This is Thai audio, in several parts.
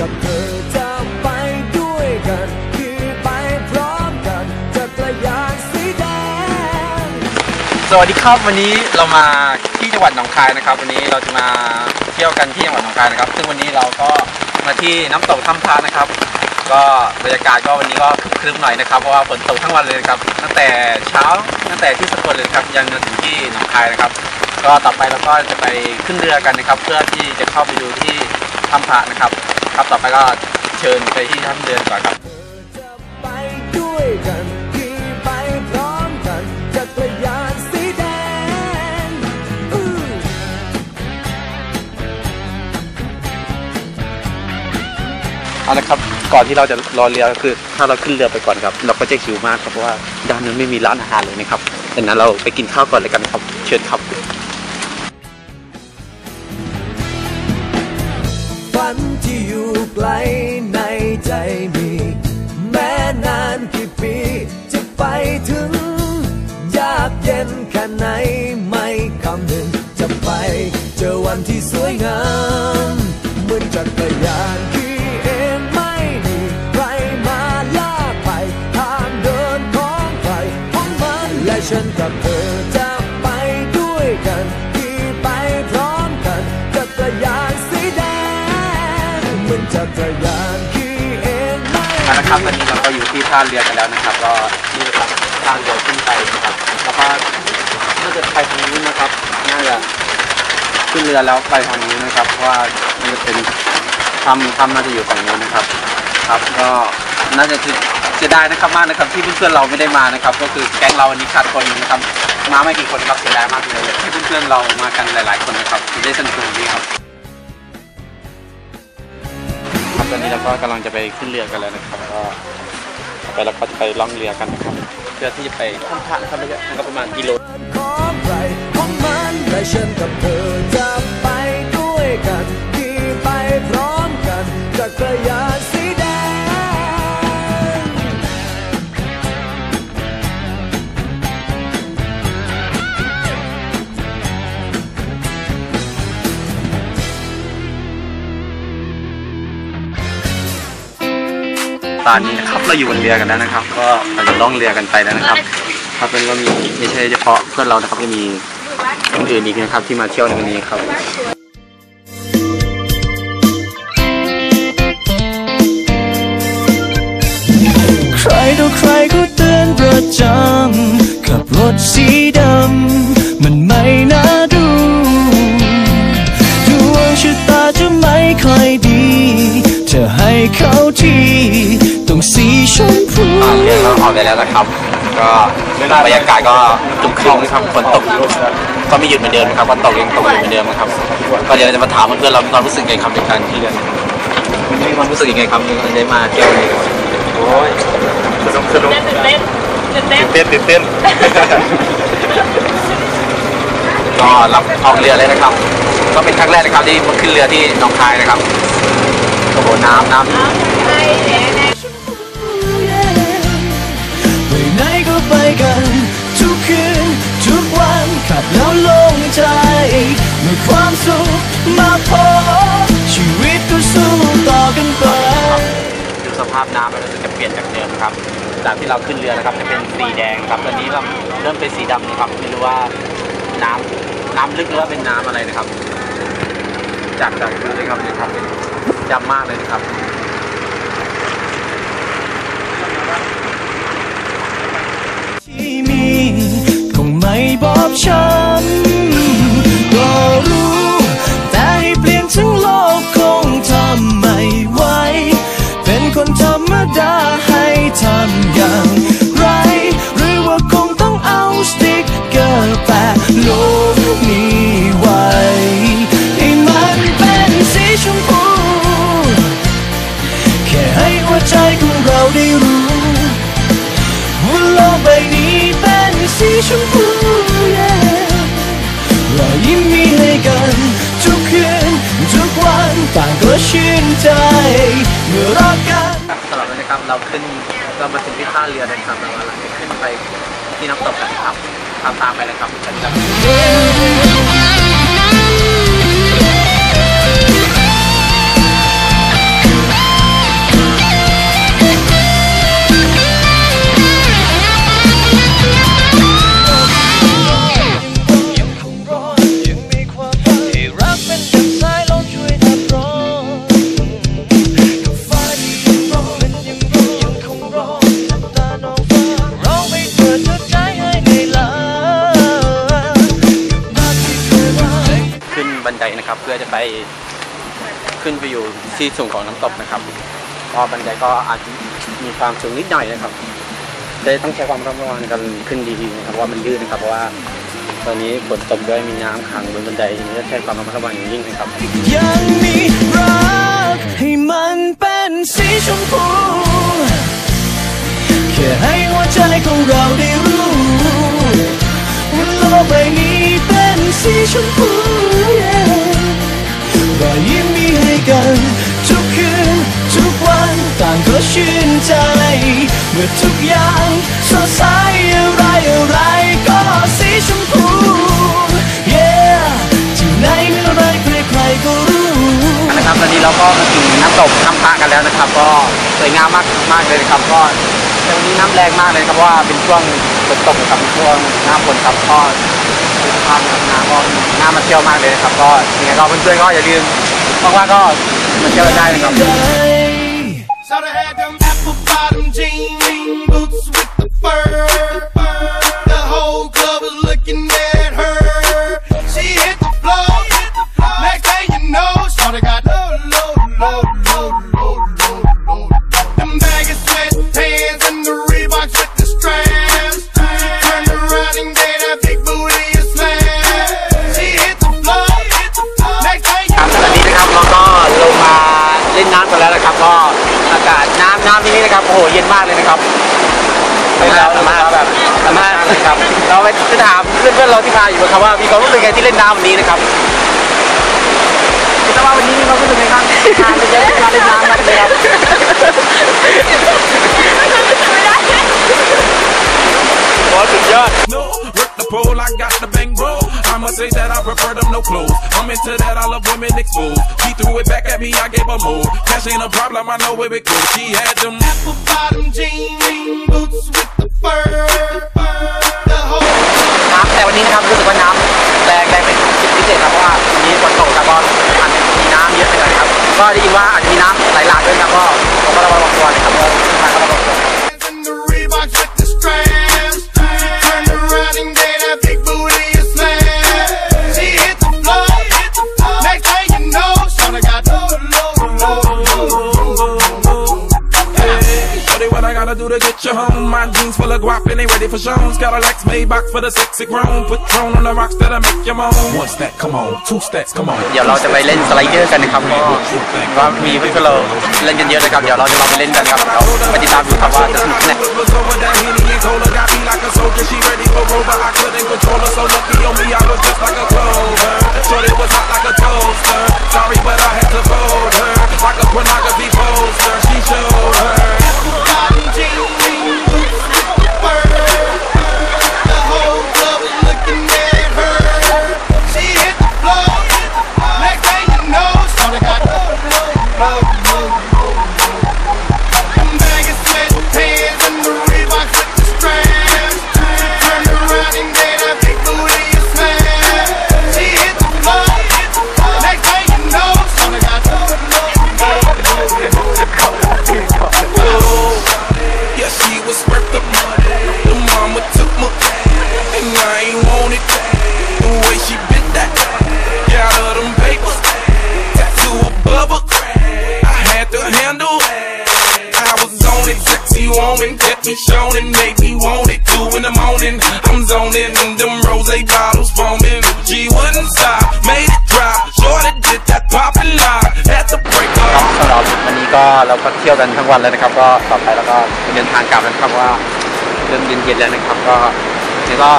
กับเธอจะไปด้วยกันขี่ไปพร้อมกันจักรยานสีแดง สวัสดีครับวันนี้เรามาที่จังหวัดหนองคายนะครับ วันนี้เราจะมาเที่ยวกันที่จังหวัดหนองคายนะครับ ซึ่งวันนี้เราก็มาที่น้ำตกถ้ำพระนะครับ ก็บรรยากาศก็วันนี้ก็ครึ้มๆหน่อยนะครับเพราะว่าฝนตกทั้งวันเลยนะครับตั้งแต่เช้าตั้งแต่ที่สกลเลยครับยันมาถึงที่หนองคายนะครับ ก็ต่อไปเราก็จะไปขึ้นเรือกันนะครับ เพื่อที่จะเข้าไปดูที่ถ้ำพระนะครับ ครับต่อไปก็เชิญไปที่ถ้ำเรือก่อนครับจะไปด้วยกันขี่ไปพร้อมกันจักรยานสีแดงอื้อเอาละครับก่อนที่เราจะรอเรือก็คือ ถ้าเราขึ้นเรือไปก่อนครับ เราก็จะหิวมากครับเพราะว่าด้านนั้นไม่มีร้านอาหารเลยนะครับดังนั้นเราไปกินข้าวก่อนเลยกันครับ เชิญครับ เจอวันที่สวยงามเหมือนจักรยานขี่เองไม่มีใครมาลากไปทางเดินของใครของมันและฉันกับเธอจะไปด้วยกันขี่ไปพร้อมกันจักรยานสีแดงเหมือนจักรยานขี่เองไม่เอาละครับตอนนี้เราก็อยู่ที่ท่าเรือกันแล้วนะครับ ก็นี่นะครับทางเรือขึ้นไปนะครับแล้วก็น่าจะไปทางนู้นะครับน่าจะ ขึ้นเรือแล้วไปทางนู้นะครับเพราะว่ามันจะเป็นถ้ำถ้ำน่าจะอยู่ฝั่งนู้นนะครับ ครับก็น่าจะเสียดายนะครับมากนะครับ ที่เพื่อนๆเราไม่ได้มานะครับ ก็คือแก๊งเราวันนี้ขาดคนนะครับมาไม่กี่คนครับเสียดายมากเลยอยให้เพื่อนๆเรามากันหลายๆคนนะครับจะได้สนุกสนุกดีครับครับตอนนี้เราก็กำลังจะไปขึ้นเรือกันแล้วนะครับก็ไปเราก็จะไปล่องเรือกันนะครับเพื่อที่จะไปท่ำพระนะครับระยะทางก็ประมาณกิโล และฉันกับเธอจะไปด้วยกันขี่ไปพร้อมกันจักรยานสีแดง ตอนนี้นะครับเราอยู่บนเรือกันแล้วนะครับ ก็เราจะล่องเรือกันไปแล้วนะครับ ครับเป็นก็มีไม่ใช่เฉพาะเพื่อนเรานะครับยังมี คนอื่นอีกนะครับที่มาเที่ยวในวันนี้ครับใครต่อใครก็เตือนประจำขับรถสีดำมันไม่น่าดูดวงชะตาจะไม่ค่อยดีเธอให้เขาที่ต้องสีชมพูอ่าเรือเราออกได้แล้วนะครับ ก็บรรยากาศก็จุกครึ้มนะครับฝนตกก็ไม่หยุดเหมือนเดิมนะครับก็ตกยังตกอยู่เหมือนเดิมนะครับ ก็เดี๋ยวเราจะมาถามเพื่อนเราความรู้สึกไงครับในการที่เรือมีความรู้สึกยังไงครับได้มาเที่ยวในโอ้ยสนุกสนุกตื่นเต้นตื่นเต้นเต้นตื่นเต้นก็รับออกเรือเลยนะครับ ก็เป็นครั้งแรกนะครับที่ขึ้นเรือที่หนองคายนะครับโอ้โหน้ำน้ำ ไปกัน ทุกคืน ทุกวันขับแล้วโล่งใจ เมื่อความสุขมาพอชีวิตก็สู้ต่อกันไปดูสภาพน้ำแล้วจะเปลี่ยนจากเดิมครับ จากที่เราขึ้นเรือนะครับจะเป็นสีแดงครับตอนนี้เราเริ่มเป็นสีดำนะครับไม่รู้ว่าน้ำน้ำลึกหรือว่าเป็นน้ำอะไรนะครับ จากจากดูเลยครับเนี่ยครับดำมากเลยนะครับ ที่มี คงไม่บอบช้ำก็รู้ ชมพูแน่รอยยิ้มมีให้กัน ทุกคืน ทุกวันต่างก็ชื่นใจ เมื่อรักกันสำหรับนะครับ เราขึ้นเรามาถึงที่ท่าเรือนะครับเรากลังจะขึ้นไปที่น้ำตกกันครับตามตามไปเลยครับ ขึ้นไปอยู่ที่สูงของน้ำตกนะครับก็บันไดก็อาจจะมีความสูงนิดหน่อยนะครับเลยต้องใช้ความระมัดระวังกันขึ้นดีๆนะครับว่ามันลื่นะครับเพราะว่าตอนนี้ฝนตกด้วยมีน้ำขังบนบันไดนี้ต้องใช้ความระมัดระวังอย่างยิ่งนะครับยังมีรักให้มันเป็นสีชมพูแค่ให้หัวใจของเราได้รู้ว่าโลกใบนี้เป็นสีชมพู ชื่นใจ เมื่อทุกอย่างสดใสอะไรอะไรก็สีชมพู yeah ที่ไหนเมื่อไรใครๆก็รู้ นะครับตอนนี้เราก็มาถึงน้ำตกถ้ำพระกันแล้วนะครับ ก็สวยงามมากมากเลยนะครับก็แต่วันนี้น้ำแรงมากเลยครับเพราะว่าเป็นช่วงฝนตกนะครับช่วงหน้าฝนครับก็ดูสภาพกับน้ำก็น้ำมาเที่ยวมากเลยนะครับ ก็ยังไงก็เพื่อนๆก็อย่าลืมว่างๆก็มาเที่ยวได้นะครับ Should have had them apple bottom jean boots with the fur. The whole club was looking at her. She hit the floor. Next thing you know, Shorty got low, low, low, low, low, low, low. Them baggy sweatpants and the Reeboks with the straps. Turned around and gave that big booty a slam. She hit the floor. Next thing you ครับตอนนี้นะครับเราก็ลงมาเล่นน้ำกันแล้วนะครับ ก็ อากาศน้ำน้ำที่นี่นะครับโอ้โหเย็นมากเลยนะครับไปแล้วมาแบบมากเลยครับ เราไปจะถามเพื่อนๆเราที่มาอยู่นะครับว่ามีความรู้สึกไงที่เล่นน้ำวันนี้นะครับคิดว่าวันนี้มีความรู้สึกไงบ้างการไปเล่นการเล่นน้ำกันเลยครับโอ้สุดยอด No, rip the pole, I got the bang bro. I'ma say that I prefer them no clothes. I'm into that, I love women exposed. She threw it back at me, I gave her more. Cash ain't a problem, I know where it goes. She had them apple bottom jean boots with the fur. The whole น้ำแต่วันนี้นะครับรู้สึกว่าน้ำแรงแรงเป็นพิเศษครับเพราะว่าวันนี้ฝนตกครับก็อาจจะมีน้ำเยอะไปหน่อยครับก็ได้ยินว่าอาจจะมีน้ำไหลหลากด้วยนะครับก็ต้องระวังตัวนะครับ gotta do to get you home? My jeans full of guap and they ready for shows. Cadillacs made box for the sexy grown. Put drone on the rocks that'll make you moan. One stack, come on. Two stacks, come on. เดี๋ยวเราจะไปเล่นสไลเดอร์กันนะครับก็ว่ามีเพื่อนๆเราเล่นกันเยอะเลยครับ เดี๋ยวเราจะลองไปเล่นกันครับเราไปติดตามดูครับว่าจะสนุกแค่ไหน Was over that Henny and Cola got me like a soldier. She ready for Rover. I couldn't control her. So lucky on me, I was just like a clover. Sexy woman, kept me shown and made me want it. Two in the morning, I'm zoning, and them rose bottles foaming. She wouldn't stop, made it drop. Shorty did that poppin' lock, had to break ครับ off. สำหรับวันนี้ก็เราก็เที่ยวกันทั้งวันแล้วนะครับ ก็ต่อไปแล้วก็เดินทางกลับแล้วนะครับว่าเริ่มเย็นๆแล้วนะครับก็นี่ก็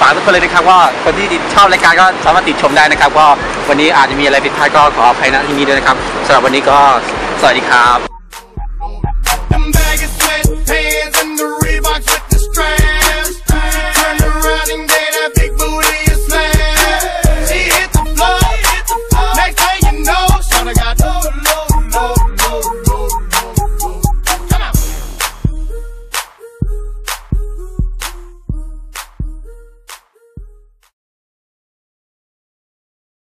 ฝากทุกคนเลยนะครับว่าคนที่ชอบรายการก็สามารถติดชมได้นะครับ ก็วันนี้อาจจะมีอะไรผิดพลาดก็ขออภัยณที่นี้ด้วยนะครับสำหรับวันนี้ก็สวัสดีครับ